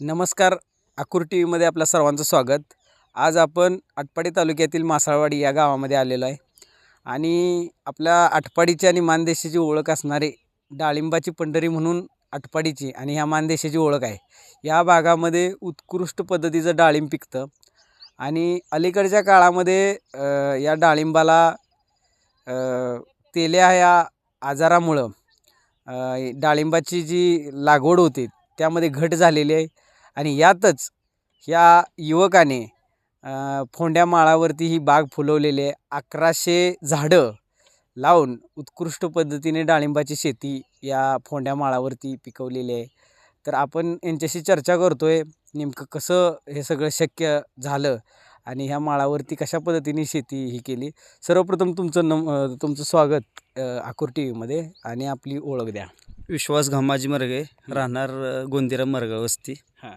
नमस्कार आकुर टी व्हीमध्ये आपल्या सर्वांचं स्वागत. आज आपण आटपाडी तालुक्यातील मासाळवाडी या गावामध्ये आलेलो आहे. आणि आपल्या आटपाडीची आणि मानदेशाची ओळख असणारे डाळिंबाची पंढरी म्हणून आटपाडीची आणि ह्या मानदेशाची ओळख आहे. या भागामध्ये उत्कृष्ट पद्धतीचं डाळिंब पिकतं. आणि अलीकडच्या काळामध्ये या डाळिंबाला तेल्या या आजारामुळं डाळिंबाची जी लागवड होते त्यामध्ये घट झालेली आहे. आणि यातच ह्या युवकाने फोंड्या माळावरती ही बाग फुलवलेली अकराशे झाडं लावून उत्कृष्ट पद्धतीने डाळिंबाची शेती या फोंड्या माळावरती पिकवलेली आहे. तर आपण यांच्याशी चर्चा करतो आहे नेमकं कसं हे सगळं शक्य झालं आणि ह्या माळावरती कशा पद्धतीने शेती ही केली? सर्वप्रथम तुमचं नम तुमचं स्वागत आकुर टी व्हीमध्ये आणि आपली ओळख द्या. विश्वास घामाजी मरगे राहणार गोंदिरा मरगळ वस्ती हां.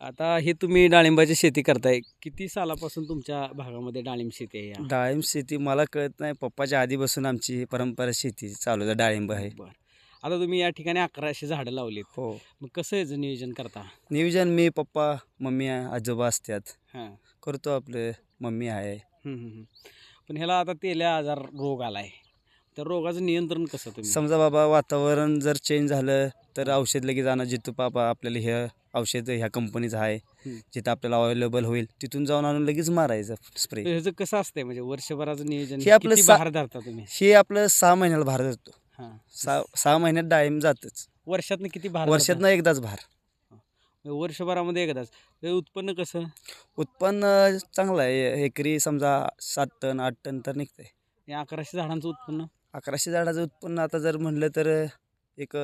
आता हे तुम्ही डाळिंबाची शेती करताय. किती सालापासून तुमच्या भागामध्ये डाळिंब शेती आहे या? डाळिंब शेती मला कळत नाही. पप्पाच्या आधीपासून आमची ही परंपरा शेती चालू आहे डाळिंब आहे. बरं. आता तुम्ही या ठिकाणी अकराशे झाडं लावलीत. हो. मग कसं याचं नियोजन करता? नियोजन मी पप्पा मम्मी आजोबा असतात हां. करतो आपले मम्मी आहे. हम्म, हम्म, हम्म. पण ह्याला आता तेल्या आजार रोग आलाय. तर रोगाचं नियंत्रण कसं तुम्ही? समजा बाबा वातावरण जर चेंज झालं तर औषध लगेच आणा जिथं बाबा आपल्याला हे औषध ह्या कंपनीचं आहे हम्म. जिथं आपल्याला अवेलेबल होईल तिथून जाऊन आणून लगेच मारायचं स्प्रे तर ह्याचं कसं असतंय? म्हणजे वर्षभराचं नियोजन हे आपलं किती सा- बहार धरता तुम्ही? हे आपलं सहा महिन्याला भार जातो हां. सहा सहा महिन्यात डाळिंब जातच. वर्षातनं किती भार वर्षातनं एकदाच भार. धरता? वर्षभरामध्ये एकदाच. हे उत्पन्न कसं? उत्पन्न चांगलं आहे. एकरी समजा सात टन आठ टन तर निघतंय. या अकराशे झाडांचं उत्पन्न? अकराशे झाडाचं उत्पन्न आता जर म्हणलं तर एक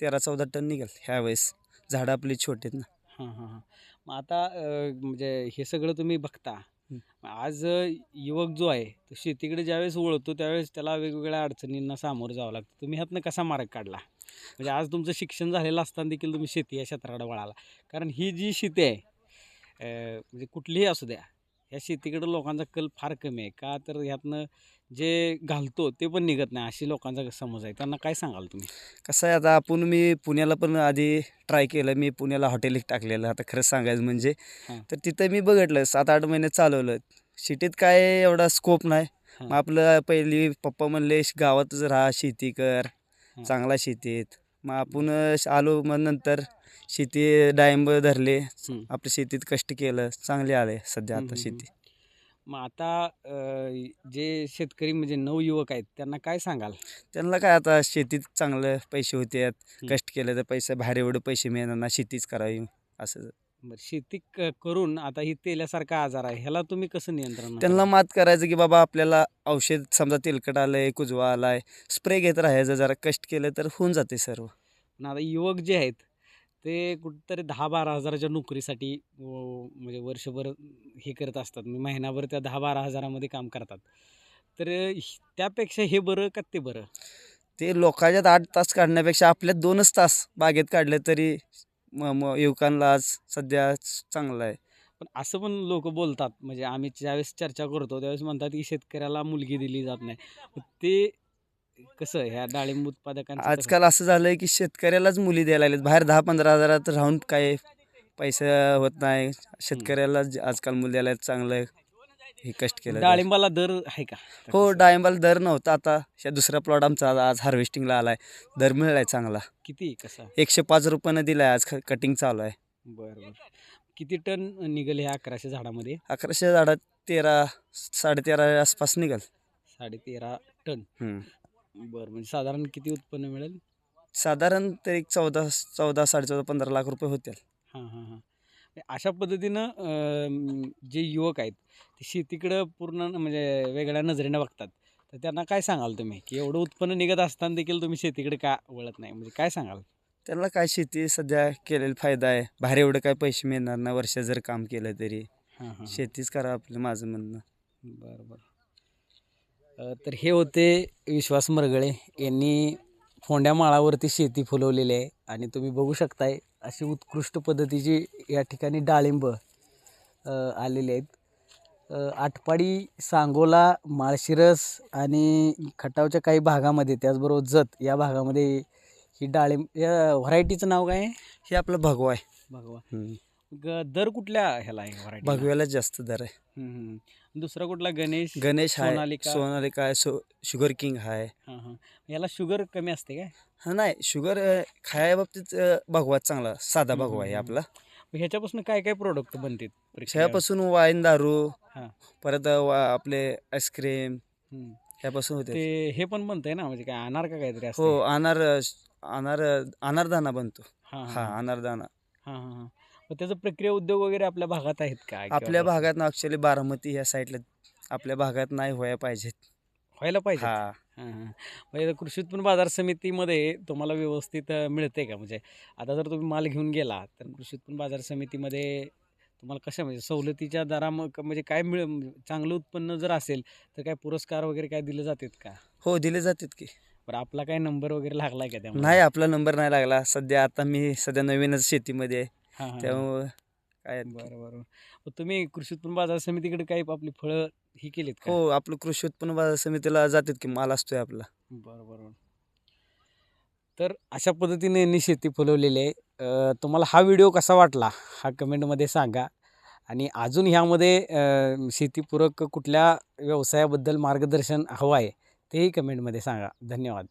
तेरा चौदा टन निघेल ह्या वेळेस झाडं आपली छोटी आहेत ना. हां हां हां. मग आता अं, म्हणजे हे सगळं तुम्ही बघता. आज युवक जो आहे तो शेतीकडे ज्यावेळेस वळतो त्यावेळेस त्याला वेगवेगळ्या अडचणींना सामोरं जावं लागतं. तुम्ही ह्यातनं कसा मार्ग काढला? म्हणजे आज तुमचं शिक्षण झालेलं असताना देखील तुम्ही शेती या क्षेत्राकडे वळाला. कारण ही जी शेती आहे अं, म्हणजे कुठलीही असू द्या ह्या शेतीकडे लोकांचा कल फार कमी आहे. का तर ह्यातनं जे घालतो ते पण निघत नाही अशी लोकांचा समज आहे. त्यांना काय सांगाल तुम्ही? कसं आहे आता आपण मी पुण्याला पण आधी ट्राय केलं. मी पुण्याला हॉटेल एक टाकलेलं. आता खरंच सांगायचं म्हणजे हां. तर तिथं मी बघितलं सात आठ महिने चालवलं. सिटीत काय एवढा स्कोप नाही. हां. मग आपलं पहिली पप्पा म्हणले "श- गावातच राहा शेती कर. हां. चांगला शेतीत. मग आपण आलो मग नंतर शेती डाळिंब धरले. आपल्या शेतीत कष्ट केलं. चांगले आले सध्या आता. शेती. मग आता जे शेतकरी म्हणजे नवयुवक आहेत त्यांना काय सांगाल? त्यांना काय आता शेतीत चांगलं पैसे होते. कष्ट केलं तर पैसे बाहेर एवढे पैसे मिळणार ना शेतीच करावी. असं. बरं शेती क- करून आता ही तेल्यासारखा आजार आहे ह्याला तुम्ही कसं नियंत्रण त्यांना मात करायचं की बाबा आपल्याला औषध समजा तेलकट आलंय कुजवा आलाय स्प्रे घेत राहायचं जरा कष्ट केलं तर होऊन जाते सर्व. पण आता युवक जे आहेत ते कुठंतरी दहा बारा हजाराच्या नोकरीसाठी म्हणजे वर्षभर हे करत असतात. म्हणजे महिनाभर त्या दहा बारा हजारामध्ये काम करतात. तर हि- त्यापेक्षा हे बरं का ते बरं? ते लोकांच्यात आठ तास काढण्यापेक्षा आपल्यात दोनच तास बागेत काढले तरी म- म- युवकांना आज सध्या चांगलं आहे. पण असं पण लोक बोलतात म्हणजे आम्ही ज्यावेळेस चर्चा करतो त्यावेळेस म्हणतात की शेतकऱ्याला मुलगी दिली जात नाही. मग ते कसं ह्या डाळिंब उत्पादकांचं कसं? आजकाल असं झालंय की शेतकऱ्यालाच मुली द्यायला लागलेत. बाहेर दहा पंधरा हजारात राहून काय पैसा होत नाही. शेतकऱ्याला ज- आजकाल मुली द्यायला चांगलं हे कष्ट केलं. डाळिंबाला दर आहे का? हो डाळिंबाला दर नव्हता. आता दुसरा प्लॉट आमचा आज- हार्वेस्टिंगला आलाय. दर मिळालाय चांगला. किती कसा? एकशे पाच रुपयानं दिलाय. आज कटिंग चालू आहे. बरं बरं. किती टन निघेल ह्या अकराशे झाडामध्ये? अकराशे झाडात तेरा साडेतेरा आसपास निघाल. साडे तेरा टन. बरं म्हणजे साधारण किती उत्पन्न मिळेल? साधारण तर चौदा चौदा साडेचौदा पंधरा लाख रुपये होतील. अशा पद्धतीनं जे युवक आहेत ते शेतीकडं पूर्ण म्हणजे वेगळ्या नजरेनं बघतात. तर त्यांना काय सांगाल तुम्ही? की एवढं उत्पन्न निघत असताना देखील तुम्ही शेतीकडे का वळत नाही? म्हणजे काय सांगाल? त्यांना काय शेती सध्या केलेला फायदा आहे. बाहेर एवढं काय पैसे मिळणार ना वर्ष जर काम केलं तरी. शेतीच करा आपलं माझं म्हणणं. बरं बरं. तर हे होते विश्वास मरगळे यांनी फोंड्या माळावरती शेती फुलवलेली आहे आणि तुम्ही बघू शकताय अशी उत्कृष्ट पद्धतीची या ठिकाणी डाळिंब आलेली आहेत. आटपाडी सांगोला माळशिरस आणि खटावच्या काही भागामध्ये त्याचबरोबर जत या भागामध्ये ही डाळिंब या व्हरायटीचं नाव काय आहे? हे आपलं भगवा आहे. भगवा. ग दर कुठल्या ह्याला आहे भगव्यालाच जास्त दर आहे. दुसरा कुठला? गणेश गणेश आहे सोनालिका. सोनालिका आहे सो शुगर किंग आहे हां हां. याला शुगर कमी असते काय? हा नाही शुगर अ, खाया बाबतीत अ, भगवाच चांगला साधा हम्म, भगवा आहे हम्म, आपला. मग ह्याच्यापासून काय काय प्रोडक्ट बनतात प्रक्रिया? ह्यापासून वाईन दारू हा. परत अ, वा- आपले आईस्क्रीम हम्म. ह्यापासून होते. ते हे पण बनतंय ना म्हणजे काय अनार का काहीतरी हो अनार अनार अनारदाना बनतो. हां हा अनारदाना हां हां हां. मग त्याचं प्रक्रिया उद्योग वगैरे आपल्या भागात आहेत का? आपल्या? भागात ना ॲक्च्युली बारामती ह्या साईडला आपल्या भागात नाही व्हायला पाहिजेत. व्हायला पाहिजे हा. म्हणजे कृषी उत्पन्न बाजार समितीमध्ये तुम्हाला व्यवस्थित मिळते का? म्हणजे आता जर तुम्ही माल घेऊन गेला तर कृषी उत्पन्न बाजार समितीमध्ये तुम्हाला कशा म्हणजे सवलतीच्या दरा म्हणजे काय मिळ चांगलं उत्पन्न जर असेल तर काय पुरस्कार वगैरे काय दिले जातात का? हो दिले जातात की. बरं आपला काय नंबर वगैरे लागलाय का त्यामध्ये? नाही आपला नंबर नाही लागला. सध्या आता मी सध्या नवीनच शेतीमध्ये आहे. हां हां त्यामुळं काय बरं बरं. मग तुम्ही कृषी उत्पन्न बाजार समितीकडे काही आपली फळं ही केलीत का? हो आपलं कृषी उत्पन्न बाजार समितीला जातात की माल असतोय आपला. बरं बरं. तर अशा पद्धतीने यांनी शेती फुलवलेली आहे. अ, तुम्हाला हा व्हिडिओ कसा वाटला हा कमेंटमध्ये सांगा. आणि अजून ह्यामध्ये अ, शेतीपूरक कुठल्या व्यवसायाबद्दल मार्गदर्शन हवं आहे तेही कमेंटमध्ये सांगा. धन्यवाद.